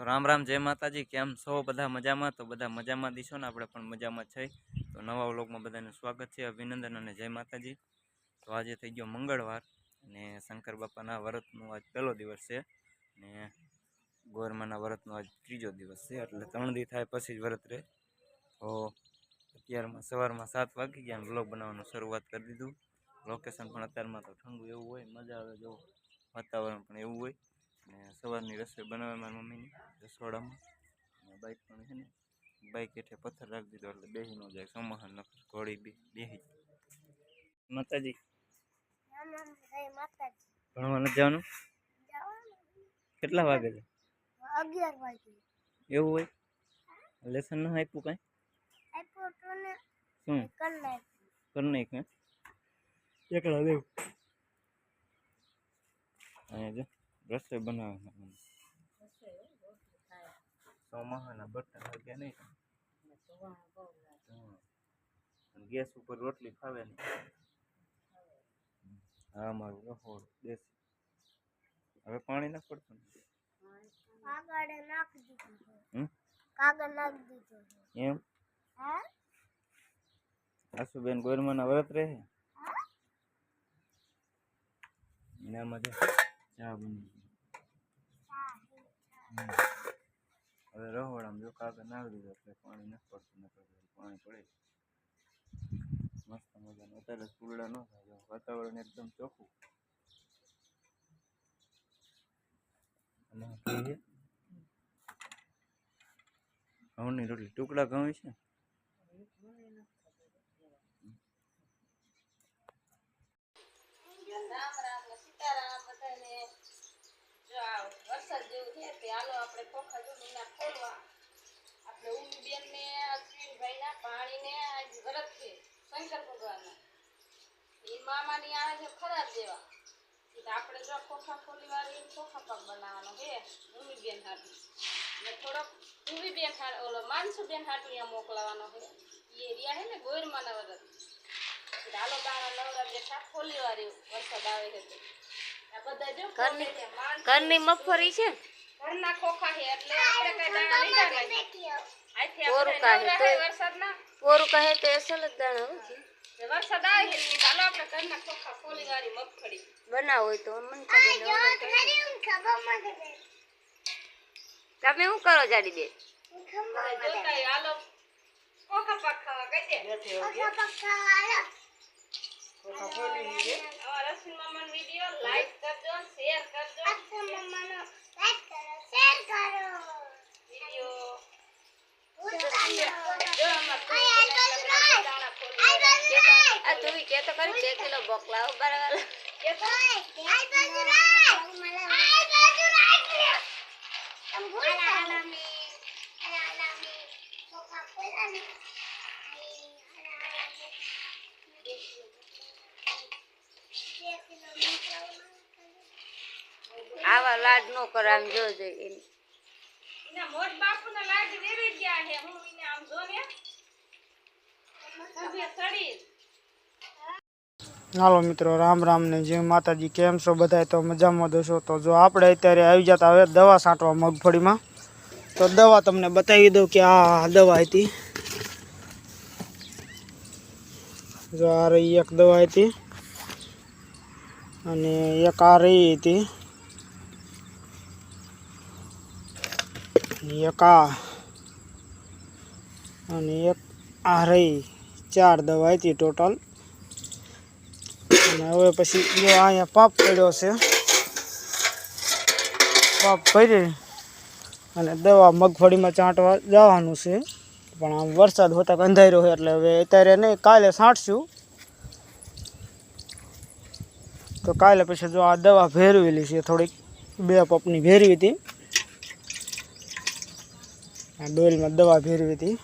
તો રામ રામ, જય માતાજી. કેમ છો? બધા મજામાં? તો બધા મજામાં દીશો ને? આપણે પણ મજામાં છે તો નવા વ્લોગમાં બધાનું સ્વાગત છે, અભિનંદન અને જય માતાજી. તો આજે થઈ ગયો મંગળવાર અને શંકર બાપાના વ્રતનો આજ પહેલો દિવસ છે ને ગોરમાના વ્રતનો આજ ત્રીજો દિવસ છે. એટલે ત્રણ દી થાય પછી જ વ્રત રહે. તો અત્યારમાં સવારમાં સાત વાગી ગયા વ્લોગ બનાવવાનું શરૂઆત કરી દીધું. લોકેશન પણ અત્યારમાં તો ઠંડુ એવું હોય, મજા આવે, જો વાતાવરણ પણ એવું હોય. ને સવારની રસોઈ બનાવે મારી મમ્મીની રસોડામાં. અને બાઇક પણ છે ને બાઇક હેઠે પથ્થર રાખી દીધો એટલે બેસી ન જાય સમાહન નકર ઘોડી બે બેસી માતાજી. ભણવા નથી જવાનું? કેટલા વાગે છે? અગિયાર વાગે. એવું હોય? લેસન ન આપ્યું કાંઈ? ને શું? કરી નાખ એકલા દેવ. અહીંયા જો. રસોઈ બનાવે સોમાહાના બર્તન હરગ્યા નહીં હમ. અને ગેસ ઉપર રોટલી ખાવે નહીં હા મારું રહોડ દેશી હવે પાણી ના પડતું ને? કાગળ નાખી દીધું છે. હમ કાગળ નાખી દીધું છે. એમ હા આશુબેન ગોરમાના વ્રત રહે હા એનામાં જો ચા બની ગઈ. હમ. હવે રહોડામાં જો કાગળ નાખી દીધો એટલે પાણી નથી પડતું પાણી પડે મસ્ત મજાનું. અત્યારે ફૂલડા ન થાય વાતાવરણ એકદમ ચોખ્ખું. ઘઉંની રોટલી ટુકડા ઘઉં છે? વરસાદ જેવું છે, તે હાલો આપણે ખોખા જમીના ખોલવા. આપણે ઉમી બેન ને ના પાણી ને આજ વ્રત છે શંકર ભગવાનના. એ મામાની આવે છે ખરાબ દેવા. આપણે ખોખા ખોલી ખોખા પાક બનાવવાનો છે ઉમી બેન હાટું. ને થોડોક ઉમી બેન હાટ, ઓલો માનસુબેન હાટું અહીંયા મોકલાવાનો એ રહ્યા છે ને ગોરમાના વ્રત હાલો દાણા નવરા બેઠા ખોલી વાળી વરસાદ આવે છે માણસો. ઘરની મગફળી છે ઘરના ખોખા છે એટલે આપણે કઈ દાણા લીધા નહીં આથી કોરું આપણે કાઢે નવરા તોય. છે વરસાદના. પોરું કહે તો અસલ જ દાણા છે વરસાદ આવે છે તે આપણે ઘરના ખોખા ખોલી વાળી મગફળી. બનાવો હોય તો મન. તમે શું કરો જાડી બે બધા જોતા હાલો. ખોખા પાખા કહી દે અમારા રસી મામાનો વીડિયો લાઈક કરજો શેર કરજો વીડિયો જો અમાર કોઈ દાણા ખોલી વાળી. આ તું કે તો કરી કિલો બોકલાઓ બરાબર આવા લાડ નો કરે આમ જોજો એને એના મોજ બાપુના લાડ વેરી ગયા છે. હું એને આમ જોને સડી. હાલો મિત્રો રામ રામ ને જય માતાજી. કેમ છો બધા તો મજામાં દોશો તો જો આપણે અત્યારે આવી જતા હવે દવા છાંટવા મગફળીમાં. તો દવા તમને બતાવી દઉં કે આ દવા હતી. જો આ રહી એક દવા હતી. અને એક આ રહી હતી. એક આ. અને એક આ રહી. ચાર દવા હતી ટોટલ. અને હવે પછી અહીંયા પાપ પડ્યો છે. પાપ પડી અને દવા મગફળીમાં ચાંટવા જવાનું છે. પણ આમ વરસાદ હોતા અંધાર્યો છે એટલે હવે અત્યારે નહીં, કાલે છાંટશું તો કાલે પછી જો આ દવા ભેરવેલી છે, થોડીક બે પપની ભેરવી હતી. ડોલમાં દવા ફેરવી હતી.